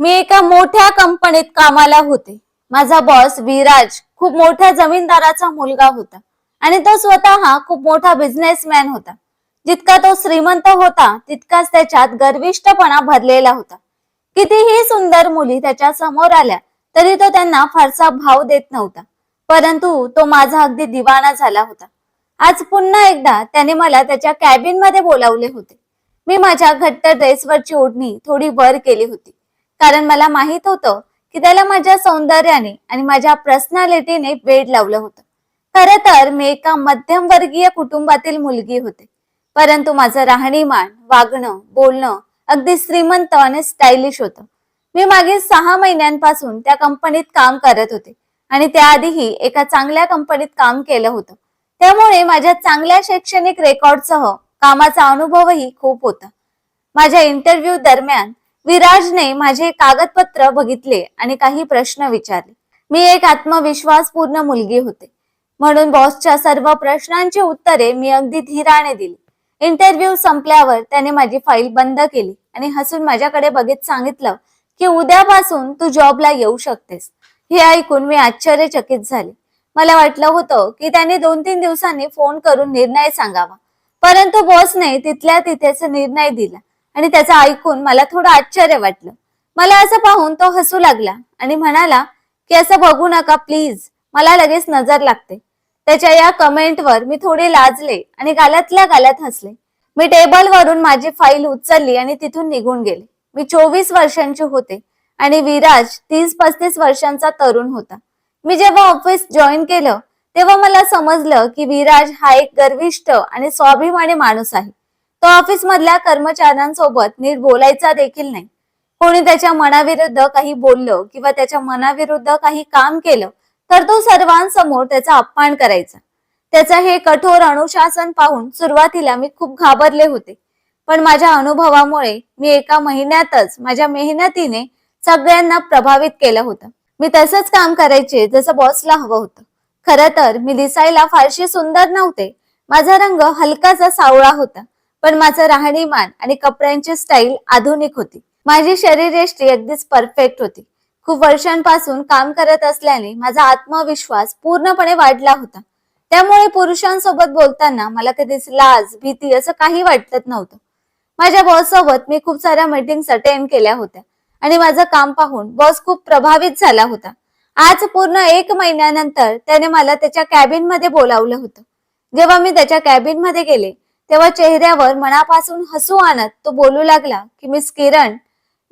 मी एका मोठ्या कंपनीत कामाला होते. माझा बॉस विराज खूप मोठ्या जमीनदाराचा मुलगा होता आणि तो स्वतः खूप मोठा बिझनेसमॅन होता. जितका तो श्रीमंत होता तितकाच त्याच्यात गर्विष्टपणा भरलेला होता. कितीही सुंदर मुली त्याच्यासमोर आल्या तरी तो त्यांना फारसा भाव देत नव्हता. परंतु तो माझा अगदी दिवाना झाला होता. आज पुन्हा एकदा त्याने मला त्याच्या कॅबिनमध्ये बोलावले होते. मी माझ्या घट्ट ड्रेसवरची ओढणी थोडी वर केली होती. कारण मला माहीत होतं की त्याला माझ्या सौंदर्याने आणि माझ्या पर्सनॅलिटीने वेड लावलं होतं. खरं तर मी एका मध्यमवर्गीय कुटुंबातील मुलगी होते. परंतु माझं राहणीमान वागणं बोलणं अगदी श्रीमंत आणि स्टायलिश होतं. मी मागील सहा महिन्यांपासून त्या कंपनीत काम करत होते आणि त्याआधीही एका चांगल्या कंपनीत काम केलं होतं. त्यामुळे माझ्या चांगल्या शैक्षणिक रेकॉर्डसह कामाचा अनुभवही खूप होता. माझ्या इंटरव्ह्यू दरम्यान विराजने माझे कागदपत्र बघितले आणि काही प्रश्न विचारले. मी एक आत्मविश्वासपूर्ण मुलगी होते. म्हणून बॉसच्या सर्व प्रश्नांची उत्तरे मी अगदी धीराने दिली. इंटरव्ह्यू संपल्यावर त्याने माझी फाईल बंद केली आणि हसून माझ्याकडे बघित सांगितलं की उद्यापासून तू जॉबला येऊ शकतेस. हे ऐकून मी आश्चर्यचकित झाले. मला वाटलं होतं की त्याने दोन तीन दिवसांनी फोन करून निर्णय सांगावा. परंतु बॉसने तिथल्या तिथेच निर्णय दिला. आणि त्याचं ऐकून मला थोडं आश्चर्य वाटलं. मला असं पाहून तो हसू लागला आणि म्हणाला की असं बघू नका प्लीज मला लगेच नजर लागते. त्याच्या या कमेंटवर मी थोडे लाजले आणि गालातल्या गालात हसले. मी टेबलवरून माझी फाईल उचलली आणि तिथून निघून गेले. मी चोवीस वर्षांची होते आणि विराज तीस पस्तीस वर्षांचा तरुण होता. मी जेव्हा ऑफिस जॉईन केलं तेव्हा मला समजलं की विराज हा एक गर्विष्ठ आणि स्वाभिमानी माणूस आहे. तो ऑफिस मधल्या कर्मचाऱ्यांसोबत नीट बोलायचा देखील नाही. कोणी त्याच्या मनाविरुद्ध काही बोललं किंवा त्याच्या मनाविरुद्ध काही काम केलं तर तो सर्वांसमोर त्याचा अपमान करायचा. त्याचं हे कठोर अनुशासन पाहून सुरुवातीला मी खूप घाबरले होते. पण माझ्या अनुभवामुळे मी एका महिन्यातच माझ्या मेहनतीने सगळ्यांना प्रभावित केलं होतं. मी तसंच काम करायचे जसं बॉसला हवं होतं. खरं तर मी दिसायला फारशी सुंदर नव्हते. माझा रंग हलकासा सावळा होता. पण माझं राहणीमान आणि कपड्यांची स्टाईल आधुनिक होती. माझी शरीरयष्टी अगदीच परफेक्ट होती. खूप वर्षांपासून काम करत असल्याने माझा आत्मविश्वास पूर्णपणे वाढला होता. त्यामुळे पुरुषांसोबत बोलताना मला कधीच लाज भीती असं काही वाटत नव्हतं. माझ्या बॉस सोबत मी खूप साऱ्या मीटिंग्स अटेंड केल्या होत्या आणि माझं काम पाहून बॉस खूप प्रभावित झाला होता. आज पूर्ण एक महिन्यानंतर त्याने मला त्याच्या कॅबिनमध्ये बोलावलं होतं. जेव्हा मी त्याच्या कॅबिनमध्ये गेले तेव्हा चेहऱ्यावर मनापासून हसू आणत तो बोलू लागला की मिस किरण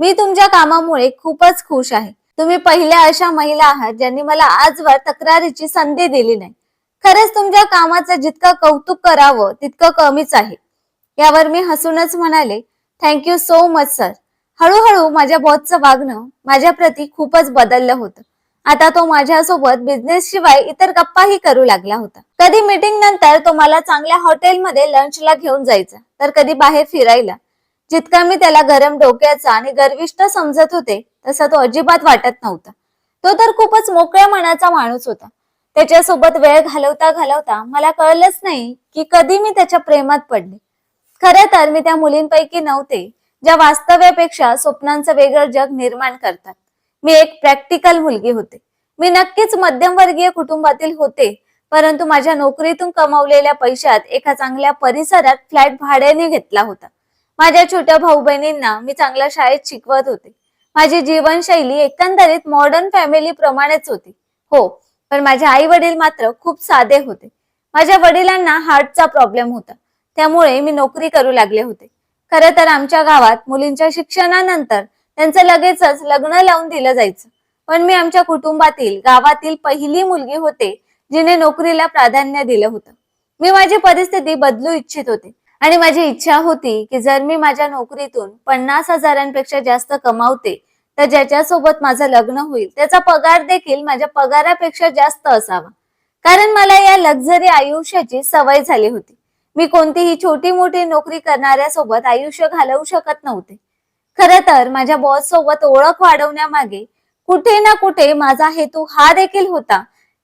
मी तुमच्या कामामुळे खूपच खुश आहे. तुम्ही पहिल्या अशा महिला आहात ज्यांनी मला आजवर तक्रारीची संधी दिली नाही. खरंच तुमच्या कामाचं जितकं कौतुक करावं तितकं कमीच आहे. यावर मी हसूनच म्हणाले थँक्यू सो मच सर. हळूहळू माझ्या बॉसचं वागणं माझ्या प्रती खूपच बदललं होतं. आता तो माझ्यासोबत बिझनेस शिवाय इतर गप्पाही करू लागला होता. कधी मीटिंग नंतर तो मला चांगल्या हॉटेलमध्ये लंचला घेऊन जायचा तर कधी बाहेर फिरायला. जितका मी त्याला गरम डोक्याचा आणि गर्विष्ठ समजत होते तसा तो अजिबात वाटत नव्हता. तो तर खूपच मोकळ्या मनाचा माणूस होता. त्याच्यासोबत वेळ घालवता घालवता मला कळलंच नाही की कधी मी त्याच्या प्रेमात पडले. खरं तर मी त्या मुलींपैकी नव्हते ज्या वास्तव्यापेक्षा स्वप्नांचं वेगळं जग निर्माण करतात. मी एक प्रॅक्टिकल मुलगी होते. मी नक्कीच मध्यमवर्गीय कुटुंबातील होते परंतु माझ्या नोकरीतून कमावलेल्या पैशात एका चांगल्या परिसरात फ्लॅट भाड्याने घेतला होता. माझ्या छोट्या भाऊ बहिणींना मी चांगल्या शाळेत शिकवत होते. माझी जीवनशैली एकंदरीत मॉडर्न फॅमिली प्रमाणेच होती. हो पण माझे आई वडील मात्र खूप साधे होते. माझ्या वडिलांना हार्टचा प्रॉब्लेम होता. त्यामुळे मी नोकरी करू लागले होते. खरं तर आमच्या गावात मुलींच्या शिक्षणानंतर त्यांचं लगेचच लग्न लावून दिलं जायचं. पण मी आमच्या कुटुंबातील गावातील पहिली मुलगी होते जिने नोकरीला प्राधान्य दिलं होतं. मी माझी परिस्थिती बदलू इच्छित होते. आणि माझी इच्छा होती की जर मी माझ्या नोकरीतून पन्नास हजारांपेक्षा जास्त कमावते तर ज्याच्यासोबत माझं लग्न होईल त्याचा पगार देखील माझ्या पगारापेक्षा जास्त असावा. कारण मला या लक्झरी आयुष्याची सवय झाली होती. मी कोणतीही छोटी मोठी नोकरी करणाऱ्या सोबत आयुष्य घालवू शकत नव्हते. खरं तर माझ्या बॉस सोबत ओळख वाढवण्यामागे कुठे ना कुठे माझा हेतू हा देखील होता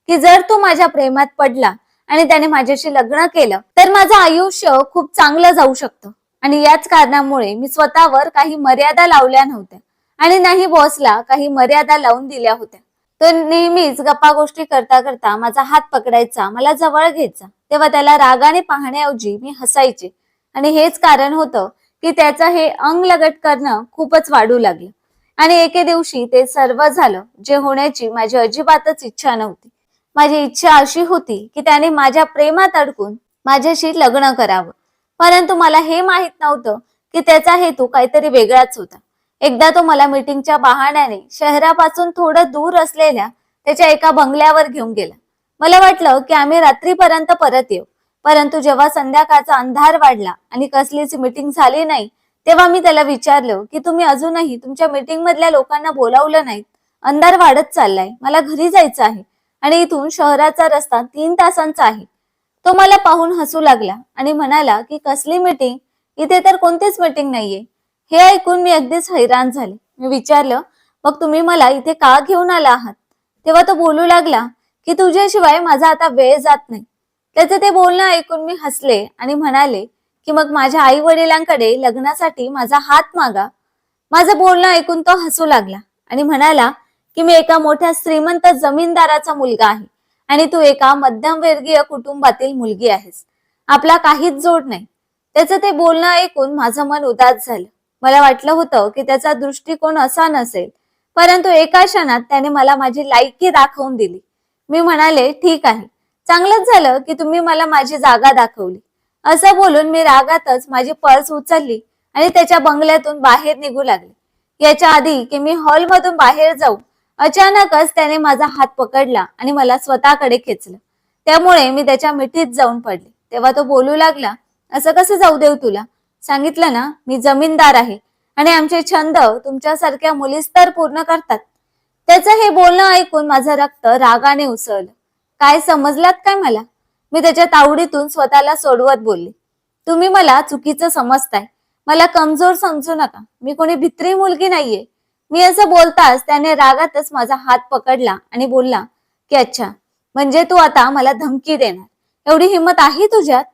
की जर तो माझ्या प्रेमात पडला आणि त्याने माझ्याशी लग्न केलं तर माझं आयुष्य खूप चांगलं जाऊ शकतं. आणि याच कारणामुळे मी स्वतःवर काही मर्यादा लावल्या नव्हत्या आणि नाही बॉसला काही मर्यादा लावून दिल्या होत्या. तो नेहमीच गप्पा गोष्टी करता करता माझा हात पकडायचा मला जवळ घ्यायचा तेव्हा त्याला रागाने पाहण्याऐवजी मी हसायचे. आणि हेच कारण होतं की त्याचं हे अंग लगट करणं खूपच वाढू लागलं. आणि एके दिवशी ते सर्व झालं जे होण्याची माझी अजिबातच इच्छा नव्हती. माझी इच्छा अशी होती की त्याने माझ्या प्रेमात अडकून माझ्याशी लग्न करावं. परंतु मला हे माहीत नव्हतं की त्याचा हेतू काहीतरी वेगळाच होता. एकदा तो मला मीटिंगच्या बहाण्याने शहरापासून थोडं दूर असलेल्या त्याच्या एका बंगल्यावर घेऊन गेला. मला वाटलं की आम्ही रात्रीपर्यंत परत येऊ. परंतु जेव्हा संध्याकाळचा अंधार वाढला आणि कसलीच मीटिंग झाली नाही तेव्हा मी त्याला विचारलं की तुम्ही अजूनही तुमच्या मीटिंग मधल्या लोकांना बोलावलं नाही अंधार वाढत चाललाय. मला घरी जायचं आहे आणि इथून शहराचा रस्ता तीन तासांचा आहे. तो मला पाहून हसू लागला आणि म्हणाला की कसली मीटिंग इथे तर कोणतीच मीटिंग नाहीये. हे ऐकून मी अगदीच हैराण झाले. मी विचारलं मग तुम्ही मला इथे का घेऊन आला आहात? तेव्हा तो बोलू लागला की तुझ्याशिवाय माझा आता वेळ जात नाही. त्याचं ते बोलणं ऐकून मी हसले आणि म्हणाले की मग माझ्या आई वडिलांकडे लग्नासाठी माझा हात मागा. माझं बोलणं ऐकून तो हसू लागला आणि म्हणाला की मी एका मोठ्या श्रीमंत जमीनदाराचा मुलगा आहे आणि तू एका मध्यमवर्गीय कुटुंबातील मुलगी आहेस. आपला काहीच जोड नाही. त्याचं ते बोलणं ऐकून माझं मन उदास झालं. मला वाटलं होतं की त्याचा दृष्टिकोन असा नसेल परंतु एका क्षणात त्याने मला माझी लायकी दाखवून दिली. मी म्हणाले ठीक आहे. चांगलंच झालं की तुम्ही मला माझी जागा दाखवली. असं बोलून मी रागातच माझी पर्स उचलली आणि त्याच्या बंगल्यातून बाहेर निघू लागले. याच्या आधी की मी हॉलमधून बाहेर जाऊ अचानकच त्याने माझा हात पकडला आणि मला स्वतःकडे खेचलं. त्यामुळे मी त्याच्या मिठीत जाऊन पडले. तेव्हा तो बोलू लागला असं कसं जाऊ देऊ तुला? सांगितलं ना मी जमीनदार आहे आणि आमचे छंद तुमच्यासारख्या मुलीस तर पूर्ण करतात. त्याचं हे बोलणं ऐकून माझं रक्त रागाने उसळलं. काय समजलात काय मला? मी त्याच्या तावडीतून स्वतःला सोडवत बोलले. तुम्ही मला चुकीचं समजताय. मला कमजोर समजू नका. मी कोणी भित्री मुलगी नाहीये. मी असं बोलताच त्याने रागातच माझा हात पकडला आणि बोलला की अच्छा म्हणजे तू आता मला धमकी देणार? एवढी हिंमत आहे तुझ्यात?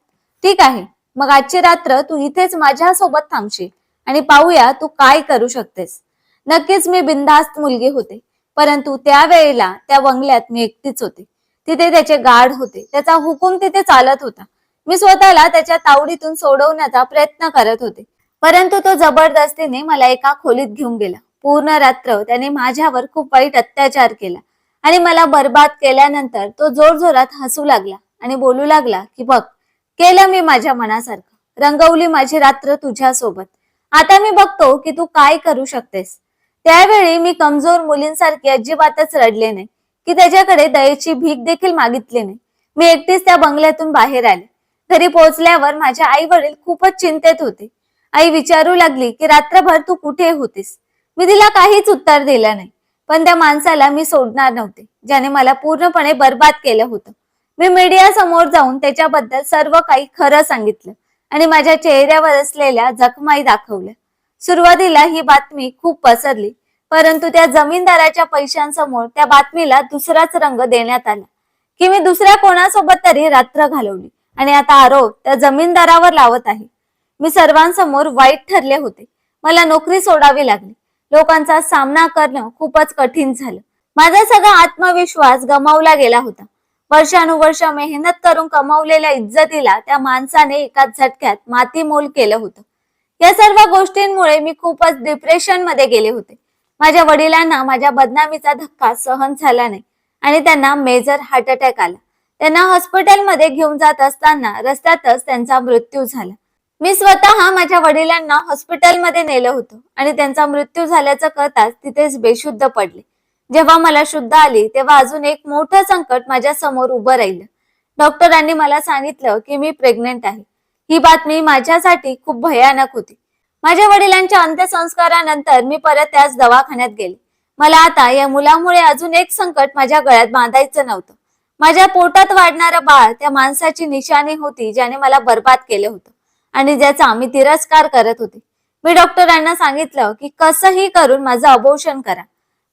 ठीक आहे. मग आजची रात्र तू इथेच माझ्या सोबत थांबशील आणि पाहूया तू काय करू शकतेस. नक्कीच मी बिनधास्त मुलगी होते परंतु त्यावेळेला त्या बंगल्यात मी एकटीच होते. तिथे त्याचे गाढ होते. त्याचा हुकूम तिथे चालत होता. मी स्वतःला त्याच्या तावडीतून सोडवण्याचा प्रयत्न करत होते. परंतु तो जबरदस्तीने मला एका खोलीत घेऊन गेला. पूर्ण रात्र त्याने माझ्यावर खूप वाईट अत्याचार केला. आणि मला बर्बाद केल्यानंतर तो जोरजोरात हसू लागला आणि बोलू लागला की बघ केलं मी माझ्या मनासारखं. रंगवली माझी रात्र तुझ्यासोबत. आता मी बघतो की तू काय करू शकतेस. त्यावेळी मी कमजोर मुलींसारखी अजिबातच रडले नाही. की त्याच्याकडे दयेची भीक देखील मागितली नाही. मी एकटीच त्या बंगल्यातून बाहेर आले. घरी पोहोचल्यावर माझे आई वडील खूपच चिंतेत होते. आई विचारू लागली की रात्रभर तू कुठे होतीस? मी तिला काहीच उत्तर दिलं नाही. पण त्या माणसाला मी सोडणार नव्हते ज्याने मला पूर्णपणे बर्बाद केलं होतं. मी मीडिया समोर जाऊन त्याच्याबद्दल सर्व काही खरं सांगितलं आणि माझ्या चेहऱ्यावर असलेल्या जखमाई दाखवल्या. सुरुवातीला ही बातमी खूप पसरली परंतु त्या जमीनदाराच्या पैशांसमोर त्या बातमीला दुसराच रंग देण्यात आला. की मी दुसऱ्या कोणासोबत तरी रात्र घालवली. आणि आता आरोप त्या जमीनदारावर लावत आहे. मी सर्वांसमोर वाईट ठरले होते. मला नोकरी सोडावी लागली. लोकांचा सामना करणं खूपच कठीण झालं. माझा सगळा आत्मविश्वास गमावला गेला होता. वर्षानुवर्ष मेहनत करून कमावलेल्या इज्जतीला त्या माणसाने एका झटक्यात मातीमोल केलं होतं. या सर्व गोष्टींमुळे मी खूपच डिप्रेशनमध्ये गेले होते. माझ्या वडिलांना माझ्या बदनामीचा धक्का सहन झाला नाही आणि त्यांना मेजर हार्ट अटॅक आला. त्यांना हॉस्पिटलमध्ये घेऊन जात असताना रस्त्यातच त्यांचा मृत्यू झाला. मी स्वतः माझ्या वडिलांना हॉस्पिटलमध्ये नेलं होतं आणि त्यांचा मृत्यू झाल्याचं कळताच तिथेच बेशुद्ध पडले. जेव्हा मला शुद्ध आली तेव्हा अजून एक मोठं संकट माझ्यासमोर उभं राहिलं. डॉक्टरांनी मला सांगितलं की मी प्रेग्नेंट आहे. ही बातमी माझ्यासाठी खूप भयानक होती. माझ्या वडिलांच्या अंत्यसंस्कारानंतर मी परत त्याच दवाखान्यात गेले. मला आता या मुलामुळे अजून एक संकट माझ्या गळ्यात बांधायचं नव्हतं. माझ्या पोटात वाढणारं बाळ त्या माणसाची निशाणी होती ज्याने मला बर्बाद केलं होतं आणि ज्याचा मी तिरस्कार करत होते. मी डॉक्टरांना सांगितलं की कसंही करून माझं अबोषण करा.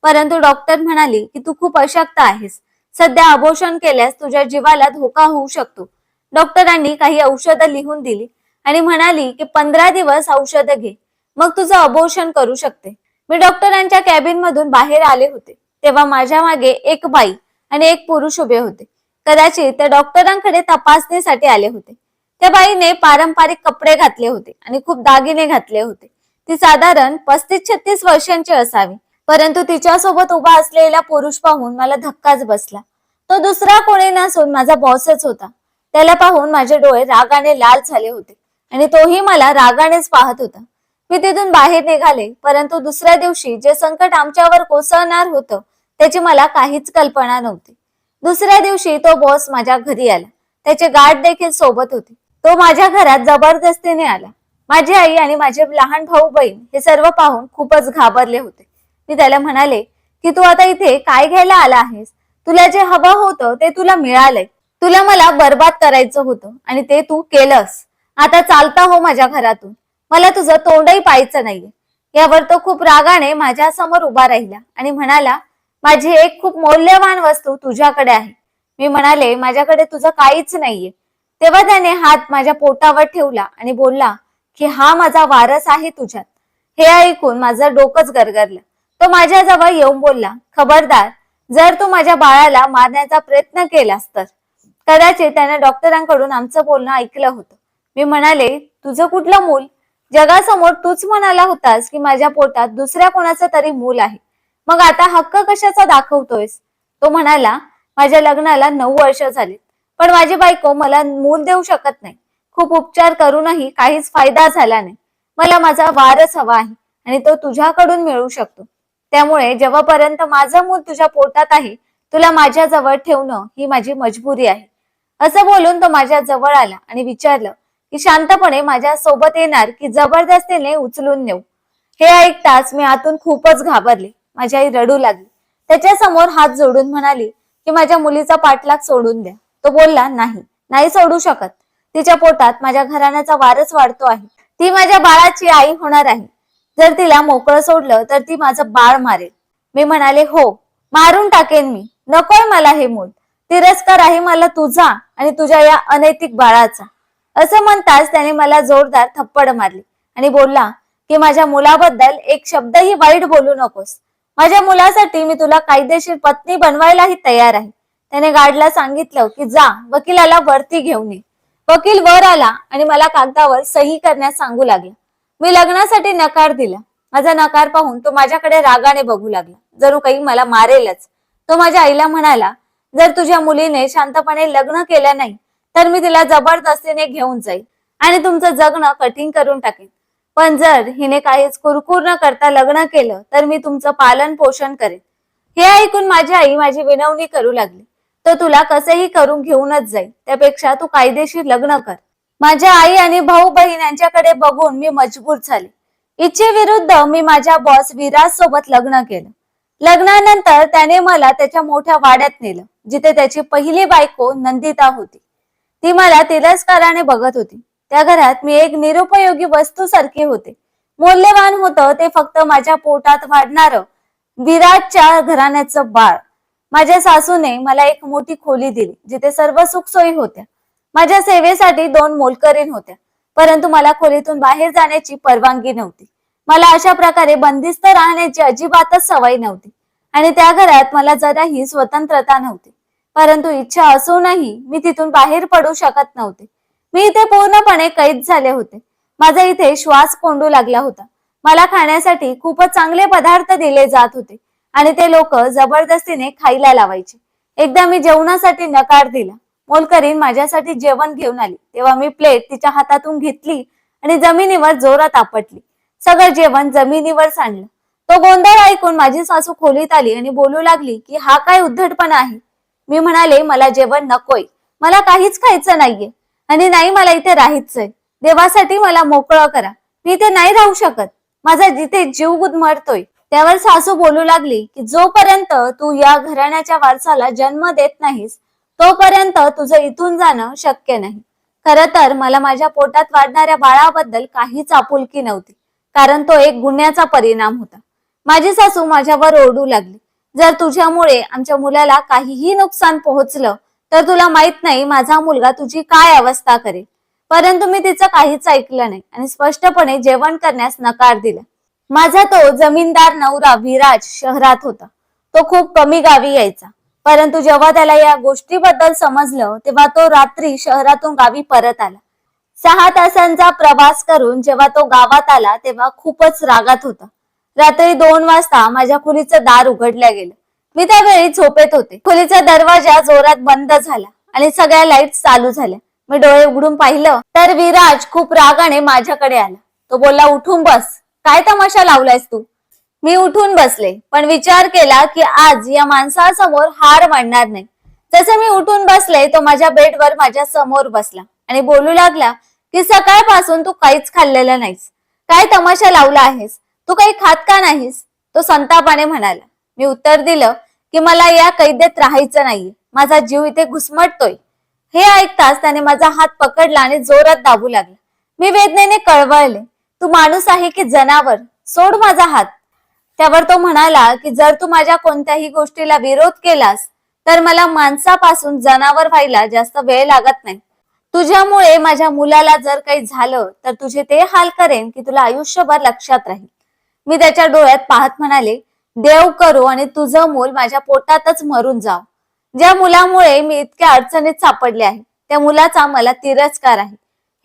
परंतु डॉक्टर म्हणाली की तू खूप अशक्त आहेस. सध्या अबोषण केल्यास तुझ्या जीवाला धोका होऊ शकतो. डॉक्टरांनी काही औषधं लिहून दिली. आणि म्हणाली की पंधरा दिवस औषध घे. मग तुझं अबोर्शन करू शकते. मी डॉक्टरांच्या कॅबिन मधून बाहेर आले होते. तेव्हा माझ्या मागे एक बाई आणि एक पुरुष उभे होते. कदाचित ते डॉक्टरांकडे तपासणीसाठी आले होते. त्या बाईने पारंपरिक कपडे घातले होते आणि खूप दागिने घातले होते. ती साधारण पस्तीस छत्तीस वर्षांची असावी परंतु तिच्यासोबत उभा असलेला पुरुष पाहून मला धक्काच बसला. तो दुसरा कोणी नसून माझा बॉसच होता. त्याला पाहून माझे डोळे रागाने लाल झाले होते. आणि तोही मला रागानेच पाहत होता. मी तिथून बाहेर निघाले परंतु दुसऱ्या दिवशी जे संकट आमच्यावर कोसळणार होतं त्याची मला काहीच कल्पना नव्हती. दुसऱ्या दिवशी तो बॉस माझ्या घरी आला. त्याचे गाठ देखील सोबत होते. तो माझ्या घरात जबरदस्तीने आला. माझी आई आणि माझे लहान भाऊ बहीण हे सर्व पाहून खूपच घाबरले होते. मी त्याला म्हणाले की तू आता इथे काय घ्यायला आला आहेस? तुला जे हवं होतं ते तुला मिळालंय. तुला मला बर्बाद करायचं होतं आणि ते तू केलंस. आता चालता हो माझ्या घरातून. मला तुझं तोंडही पाहायचं नाहीये. यावर तो खूप रागाने माझ्यासमोर उभा राहिला आणि म्हणाला माझी एक खूप मौल्यवान वस्तू तुझ्याकडे आहे. मी म्हणाले माझ्याकडे तुझं काहीच नाहीये. तेव्हा त्याने हात माझ्या पोटावर ठेवला आणि बोलला की हा माझा वारस आहे तुझ्यात. हे ऐकून माझं डोकंच गरगरलं. तो माझ्याजवळ येऊन बोलला खबरदार जर तू माझ्या बाळाला मारण्याचा प्रयत्न केलास तर. कदाचित त्याने डॉक्टरांकडून आमचं बोलणं ऐकलं होतं. मी म्हणाले तुझं कुठलं मूल? जगासमोर तूच म्हणाला होतास की माझ्या पोटात दुसऱ्या कोणाचं तरी मूल आहे. मग आता हक्क कशाचा दाखवतोयस? तो म्हणाला माझ्या लग्नाला नऊ वर्ष झाली पण माझी बायको मला मूल देऊ शकत नाही. खूप उपचार करूनही काहीच फायदा झाला नाही. मला माझा वारस हवा आहे आणि तो तुझ्याकडून मिळू शकतो. त्यामुळे जेव्हापर्यंत माझं मूल तुझ्या पोटात आहे तुला माझ्या जवळ ठेवणं ही माझी मजबुरी आहे. असं बोलून तो माझ्या जवळ आला आणि विचारलं की शांतपणे माझ्या सोबत येणार की जबरदस्तीने उचलून नेऊ. हे ऐकताच मी आतून खूपच घाबरले. माझी आई रडू लागली. त्याच्यासमोर हात जोडून म्हणाली की माझ्या मुलीचा पाठलाग सोडून द्या. तो बोलला नाही नाही सोडू शकत. तिच्या पोटात माझ्या घराण्याचा वारस वाढतो आहे. ती माझ्या बाळाची आई होणार आहे. जर तिला मोकळं सोडलं तर ती माझं बाळ मारेल. मी म्हणाले हो मारून टाकेन मी. नकोय मला हे मूल. तिरस्कार आहे मला तुझा आणि तुझ्या या अनैतिक बाळाचा. असं म्हणताच त्याने मला जोरदार थप्पड मारली आणि बोलला की माझ्या मुलाबद्दल एक शब्दही वाईट बोलू नकोस. माझ्या मुलासाठी मी तुला कायदेशीर पत्नी बनवायलाही तयार आहे. त्याने गार्डला सांगितलं की जा वकिलाला वरती घेऊन ये. वकील वर आला आणि मला कागदावर सही करण्यास सांगू लागला. मी लग्नासाठी नकार दिला. माझा नकार पाहून तो माझ्याकडे रागाने बघू लागला. जणू काही मला मारेलच. तो माझ्या आईला म्हणाला जर तुझ्या मुलीने शांतपणे लग्न केलं नाही तर मी तिला जबरदस्तीने घेऊन जाईल आणि तुमचं जगणं कठीण करून टाकेन. पण जर हिने काहीच कुरकुर न करता लग्न केलं तर मी तुमचं पालन पोषण करेन. हे ऐकून माझी आई माझी विनवणी करू लागली. तर तुला कसंही करून घेऊनच जाईल त्यापेक्षा तू कायदेशीर लग्न कर. माझ्या आई आणि भाऊ बहीण यांच्याकडे बघून मी मजबूर झाले. इच्छेविरुद्ध मी माझ्या बॉस विराज सोबत लग्न केलं. लग्नानंतर त्याने मला त्याच्या मोठ्या वाड्यात नेलं जिथे त्याची पहिली बायको नंदिता होती. ती मला तिरस्काराने बघत होती. त्या घरात मी एक निरुपयोगी वस्तू सारखी होते. मौल्यवान होतं ते फक्त माझ्या पोटात वाढणार विराटच्या घराण्याचं बाळ. माझ्या सासूने मला एक मोठी खोली दिली जिथे सर्व सुखसोयी होत्या. माझ्या सेवेसाठी दोन मोलकरीण होत्या परंतु मला खोलीतून बाहेर जाण्याची परवानगी नव्हती. मला अशा प्रकारे बंदिस्त राहण्याची अजिबातच सवय नव्हती. आणि त्या घरात मला जराही स्वतंत्रता नव्हती. परंतु इच्छा असूनही मी तिथून बाहेर पडू शकत नव्हते. मी इथे पूर्णपणे कैद झाले होते. माझा इथे श्वास कोंडू लागला होता. मला खाण्यासाठी खूपच चांगले पदार्थ दिले जात होते आणि ते लोक जबरदस्तीने खायला लावायचे. एकदा मी जेवणासाठी नकार दिला. मोलकरीन माझ्यासाठी जेवण घेऊन आली. तेव्हा मी प्लेट तिच्या हातातून घेतली आणि जमिनीवर जोरात आपटली. सगळं जेवण जमिनीवर सांडलं. तो गोंधळ ऐकून माझी सासू खोलीत आली आणि बोलू लागली की हा काय उद्धटपणा आहे? मी म्हणाले मला जेवण नकोय. मला काहीच खायचं नाहीये. आणि नाही मला इथे राहायचंय. देवासाठी मला मोकळं करा. मी इथे नाही राहू शकत. माझा जिथे जीव गुदमरतोय. त्यावर सासू बोलू लागली की जोपर्यंत तू या घराण्याच्या वारसाला जन्म देत नाहीस तोपर्यंत तुझं इथून जाणं शक्य नाही. खर तर मला माझ्या पोटात वाढणाऱ्या बाळाबद्दल काहीच आपुलकी नव्हती. कारण तो एक गुन्ह्याचा परिणाम होता. माझी सासू माझ्यावर ओरडू लागली. जर तुझ्यामुळे आमच्या मुलाला काहीही नुकसान पोहोचलं तर तुला माहीत नाही माझा मुलगा तुझी काय अवस्था करेल. परंतु मी तिचं काहीच ऐकलं नाही आणि स्पष्टपणे जेवण करण्यास नकार दिला. माझा तो जमीनदार नवरा विराज शहरात होता. तो खूप कमी गावी यायचा. परंतु जेव्हा त्याला या गोष्टीबद्दल समजलं तेव्हा तो रात्री शहरातून गावी परत आला. सहा तासांचा प्रवास करून जेव्हा तो गावात आला तेव्हा खूपच रागात होता. रात्री दोन वाजता माझ्या खोलीचं दार उघडल्या गेलं. मी त्यावेळी झोपेत होते. खोलीचा दरवाजा जोरात बंद झाला आणि सगळ्या लाइट चालू झाल्या. मी डोळे उघडून पाहिलं तर विराज खूप रागाने माझ्याकडे आला. तो बोलला उठून बस. काय तमाशा लावलायस तू? मी उठून बसले पण विचार केला की आज या माणसासमोर हार मांडणार नाही. जसे मी उठून बसले तो माझ्या बेडवर माझ्यासमोर बसला आणि बोलू लागला की सकाळपासून तू काहीच खाल्लेलं नाहीस. काय तमाशा लावला आहेस? तू काही खात का नाहीस? तो संतापाने म्हणाला. मी उत्तर दिलं की मला या कैदेत राहायचं नाहीये. माझा जीव इथे घुसमटतोय. हे ऐकताच त्याने माझा हात पकडला आणि जोरात दाबू लागला. मी वेदनेने कळवळले तू माणूस आहे की जनावर? सोड माझा हात. त्यावर तो म्हणाला की जर तू माझ्या कोणत्याही गोष्टीला विरोध केलास तर मला माणसापासून जनावर व्हायला जास्त वेळ लागत नाही. तुझ्यामुळे माझ्या मुलाला जर काही झालं तर तुझे ते हाल करेन की तुला आयुष्यभर लक्षात राहील. मी त्याच्या डोळ्यात पाहत म्हणाले देव करू आणि तुझं मूल माझ्या पोटातच मरून जाव. ज्या मुलामुळे मी इतक्या अडचणीत सापडले आहे त्या मुलाचा मला तिरस्कार आहे.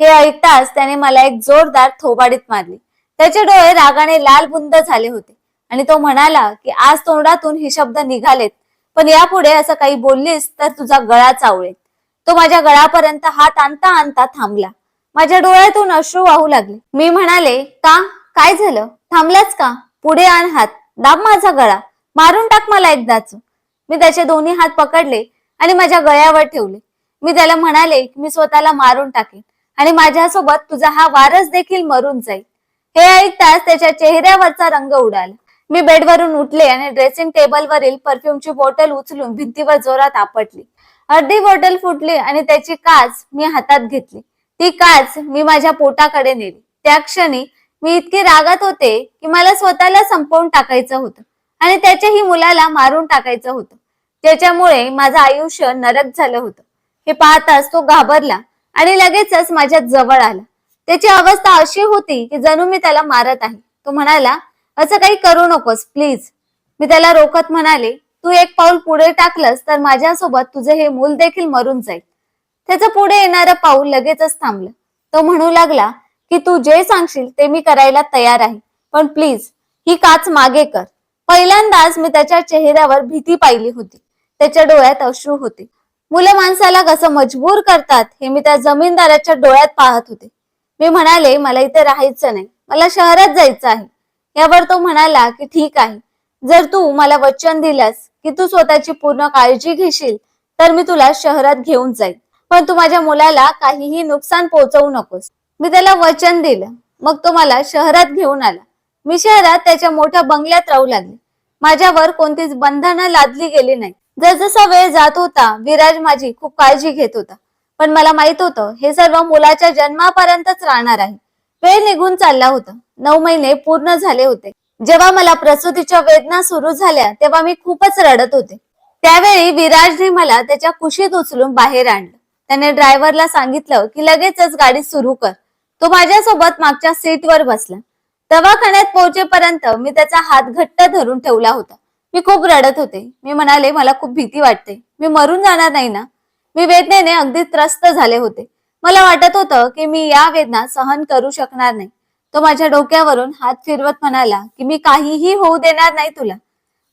हे ऐकताच त्याने मला एक जोरदार थोबाडीत मारली. त्याचे डोळे रागाने लाल बुंद झाले होते आणि तो म्हणाला की आज तोंडातून हे शब्द निघालेत पण यापुढे असं काही बोललीस तर तुझा गळा चावळेल. तो माझ्या गळापर्यंत हात आणता आणता थांबला. माझ्या डोळ्यातून अश्रू वाहू लागले. मी म्हणाले का? काय झालं? थांबलाच का? पुढे आण हात. दाब माझा गळा. मारून टाक मला एकदाच. मी त्याचे दोन्ही हात पकडले आणि माझ्या गळ्यावर ठेवले. मी त्याला म्हणाले की मी स्वतःला मारून टाकेन आणि माझ्यासोबत तुझा हा वारस देखील मरून जाईल. हे ऐकताच त्याच्या चेहऱ्यावरचा रंग उडाला. मी बेडवरून उठले आणि ड्रेसिंग टेबलवरील परफ्यूमची बॉटल उचलून भिंतीवर जोरात आपटली. अर्धी बॉटल फुटली आणि त्याची काच मी हातात घेतली. ती काच मी माझ्या पोटाकडे नेली. त्या क्षणी मी इतके रागात होते की मला स्वतःला संपवून टाकायचं होतं आणि त्याच्याही मुलाला मारून टाकायचं होतं. त्याच्यामुळे माझं आयुष्य नरक झालं होतं. हे पाहताच तो घाबरला आणि लगेचच माझ्या जवळ आला. त्याची अवस्था अशी होती की जणू मी त्याला मारत आहे. तो म्हणाला असं काही करू नकोस प्लीज. मी त्याला रोखत म्हणाले तू एक पाऊल पुढे टाकलंस तर माझ्यासोबत तुझे हे मूल देखील मरून जाईल. त्याचं पुढे येणारं पाऊल लगेचच थांबलं. तो म्हणू लागला की तू जे सांगशील ते मी करायला तयार आहे. पण प्लीज ही काच मागे कर. पहिल्यांदाच मी त्याच्या चेहऱ्यावर भीती पाहिली होती. त्याच्या डोळ्यात अश्रू होते. मुलं माणसाला कसं मजबूर करतात हे मी त्या जमीनदाराच्या डोळ्यात पाहत होते. मी म्हणाले मला इथे राहायचं नाही. मला शहरात जायचं आहे. यावर तो म्हणाला की ठीक आहे. जर तू मला वचन दिलास की तू स्वतःची पूर्ण काळजी घेशील तर मी तुला शहरात घेऊन जाईल पण तू माझ्या मुलाला काहीही नुकसान पोहोचवू नकोस. मी त्याला वचन दिलं. मग तो मला शहरात घेऊन आला. मी शहरात त्याच्या मोठ्या बंगल्यात राहू लागले. माझ्यावर कोणतीच बंधनं लादली गेली नाही. जसजसा वेळ जात होता विराज माझी खूप काळजी घेत होता. पण मला माहीत होतं हे सर्व मुलाच्या जन्मापर्यंतच राहणार आहे. वेळ निघून चालला होता. नऊ महिने पूर्ण झाले होते. जेव्हा मला प्रसूतीच्या वेदना सुरू झाल्या तेव्हा मी खूपच रडत होते. त्यावेळी विराजने मला त्याच्या कुशीत उचलून बाहेर आणलं. त्याने ड्रायव्हरला सांगितलं की लगेचच गाडी सुरू कर. तो माझ्यासोबत मागच्या सीटवर बसला. दवाखान्यात पोहोचेपर्यंत मी त्याचा हात घट्ट धरून ठेवला होता. मी खूप रडत होते. मी म्हणाले मला खूप भीती वाटते. मी मरून जाणार नाही ना? मी वेदनेने अगदी त्रस्त झाले होते. मला वाटत होतं की मी या वेदना सहन करू शकणार नाही. तो माझ्या डोक्यावरून हात फिरवत म्हणाला की मी काहीही होऊ देणार नाही तुला.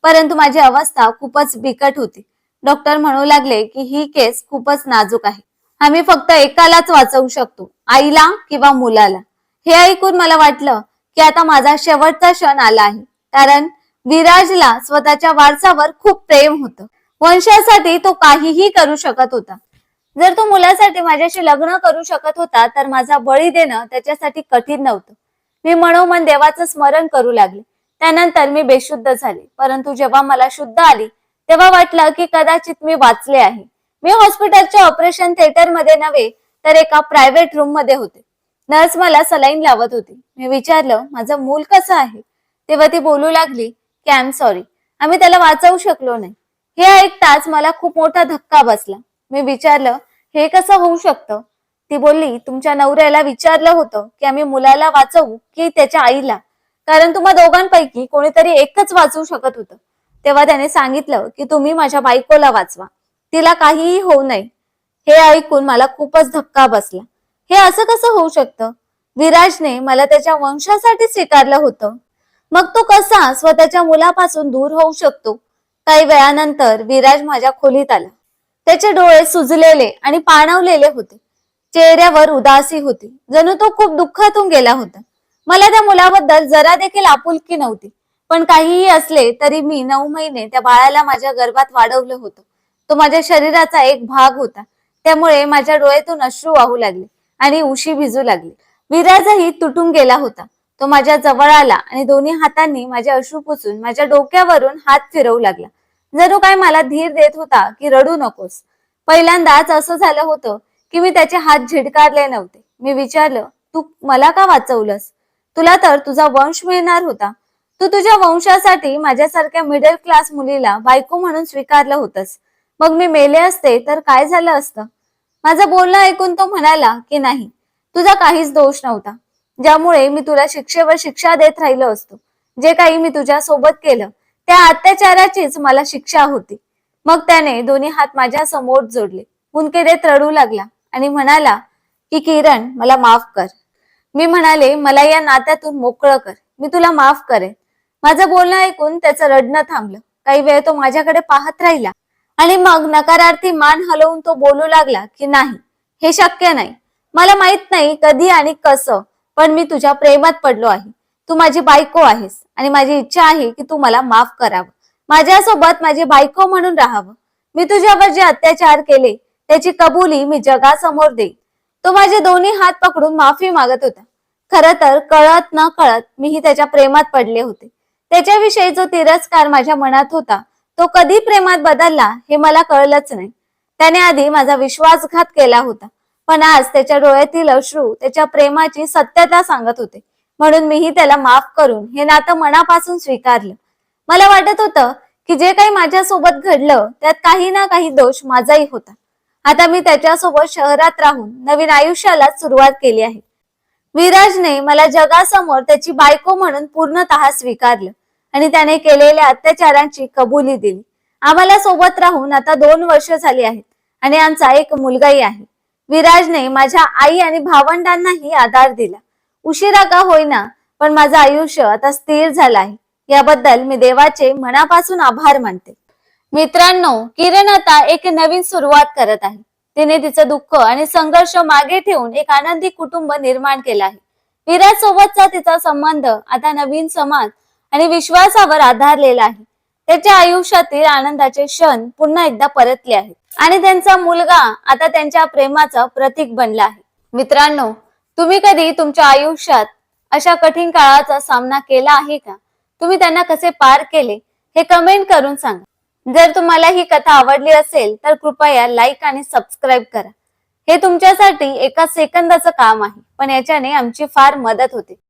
परंतु माझी अवस्था खूपच बिकट होती. डॉक्टर म्हणू लागले की ही केस खूपच नाजूक आहे. आम्ही फक्त एकालाच वाचवू शकतो आईला किंवा मुलाला. हे ऐकून मला वाटलं की आता माझा शेवटचा क्षण आला आहे कारण विराजला स्वतःच्या वारसावर खूप प्रेम होतं. वंशासाठी तो काहीही करू शकत होता. जर तो मुलासाठी माझ्याशी लग्न करू शकत होता तर माझा बळी देणं त्याच्यासाठी कठीण नव्हतं. मी मनोमन देवाचं स्मरण करू लागले. त्यानंतर मी बेशुद्ध झाले. परंतु जेव्हा मला शुद्ध आली तेव्हा वाटलं की कदाचित मी वाचले आहे. मी हॉस्पिटलच्या ऑपरेशन थिएटरमध्ये नव्हे तर एका प्रायव्हेट रूममध्ये होते. नर्स मला सलाईन लावत होती. मी विचारलं माझं मूल कसं आहे? तेव्हा ती बोलू लागली की आय एम सॉरी आम्ही त्याला वाचवू शकलो नाही. हे ऐकताच मला खूप मोठा धक्का बसला. मी विचारलं हे कसं होऊ शकतं? ती बोलली तुमच्या नवऱ्याला विचारलं होतं की आम्ही मुलाला वाचवू की त्याच्या आईला? कारण तुम्हा दोघांपैकी कोणीतरी एकच वाचू शकत होतं. तेव्हा त्याने सांगितलं की तुम्ही माझ्या बायकोला वाचवा. तिला काहीही होऊ नये. हे ऐकून मला खूपच धक्का बसला. हे असं कसं होऊ शकतं? विराजने मला त्याच्या वंशासाठी स्वीकारलं होतं. मग तो कसा स्वतःच्या मुलापासून दूर होऊ शकतो? काही वेळानंतर विराज माझ्या खोलीत आला. त्याचे डोळे सुजलेले आणि पाणवलेले होते. चेहऱ्यावर उदासी होती. जणू तो खूप दुःखातून गेला होता. मला त्या मुलाबद्दल जरा देखील आपुलकी नव्हती. पण काहीही असले तरी मी नऊ महिने त्या बाळाला माझ्या गर्भात वाढवलं होतं. तो माझ्या शरीराचा एक भाग होता. त्यामुळे माझ्या डोळ्यातून अश्रू वाहू लागले आणि उशी भिजू लागली. विराजही तुटून गेला होता. तो माझ्या जवळ आला आणि दोन्ही हातांनी माझे अश्रू पुसून माझ्या डोक्यावरून हात फिरवू लागला. जणू काय मला धीर देत होता की रडू नकोस. पहिल्यांदाच असं झालं होतं की मी त्याचे हात झिडकारले नव्हते. मी विचारलं तू मला का वाचवलंस? तुला तर तुझा वंश मिळणार होता. तू तुझ्या वंशासाठी माझ्यासारख्या मिडल क्लास मुलीला बायको म्हणून स्वीकारलं होतंस. मग मी मेले असते तर काय झालं असतं? माझं बोलणं ऐकून तो म्हणाला की नाही तुझा काहीच दोष नव्हता. ज्यामुळे मी तुला शिक्षेवर शिक्षा देत राहिलो असतो. जे काही मी तुझ्या सोबत केलं त्या अत्याचाराचीच मला शिक्षा होती. मग त्याने दोन्ही हात माझ्यासमोर जोडले. हुंके देत रडू लागला आणि म्हणाला की किरण मला माफ कर. मी म्हणाले मला या नात्यातून मोकळं कर. मी तुला माफ करेन. माझं बोलणं ऐकून त्याचं रडणं थांबलं. काही वेळ तो माझ्याकडे पाहत राहिला. आणि मग नकारार्थी मान हलवून तो बोलू लागला की नाही हे शक्य नाही. मला माहीत नाही कधी आणि कसं पण मी तुझ्या प्रेमात पडलो आहे. तू माझी बायको आहेस आणि माझी इच्छा आहे की तू मला माफ करावं. माझ्यासोबत माझी बायको म्हणून राहावं. मी तुझ्यावर जे अत्याचार केले त्याची कबुली मी जगासमोर देईन. तो माझे दोन्ही हात पकडून माफी मागत होता. खर तर कळत न कळत मीही त्याच्या प्रेमात पडले होते. त्याच्याविषयी जो तिरस्कार माझ्या मनात होता तो कधी प्रेमात बदलला हे मला कळलंच नाही. त्याने आधी माझा विश्वासघात केला होता. पण आज त्याच्या डोळ्यातील अश्रू त्याच्या प्रेमाची सत्यता सांगत होते. म्हणून मीही त्याला माफ करून हे नातं मनापासून स्वीकारलं. मला वाटत होतं की जे काही माझ्यासोबत घडलं त्यात काही ना काही दोष माझाही होता. आता मी त्याच्यासोबत शहरात राहून नवीन आयुष्याला सुरुवात केली आहे. विराजने मला जगासमोर त्याची बायको म्हणून पूर्णतः स्वीकारलं. आणि त्याने केलेल्या अत्याचारांची कबुली दिली. आम्हाला सोबत राहून आता दोन वर्ष झाली आहेत आणि आमचा एक मुलगाही आहे. विराजने माझ्या आई आणि भावंडांनाही आधार दिला. उशिरा का होईना पण माझं आयुष्य आता स्थिर झालं आहे. याबद्दल मी देवाचे मनापासून आभार मानते. मित्रांनो किरण आता एक नवीन सुरुवात करत आहे. तिने तिचं दुःख आणि संघर्ष मागे ठेवून एक आनंदी कुटुंब निर्माण केलं आहे. विराज सोबतचा तिचा संबंध आता नवीन समाज आणि विश्वासावर आधारलेला आहे. त्याच्या आयुष्यातील आनंदाचे क्षण पुन्हा एकदा परतले आहेत. आणि त्यांचा मुलगा आता त्यांच्या प्रेमाचं प्रतीक बनला आहे. मित्रांनो तुम्ही कधी तुमच्या आयुष्यात अशा कठीण काळाचा सामना केला आहे का? तुम्ही त्यांना कसे पार केले हे कमेंट करून सांगा. जर तुम्हाला ही कथा आवडली असेल तर कृपया लाईक आणि सबस्क्राईब करा. हे तुमच्यासाठी एका सेकंदाचं काम आहे पण याच्याने आमची फार मदत होते.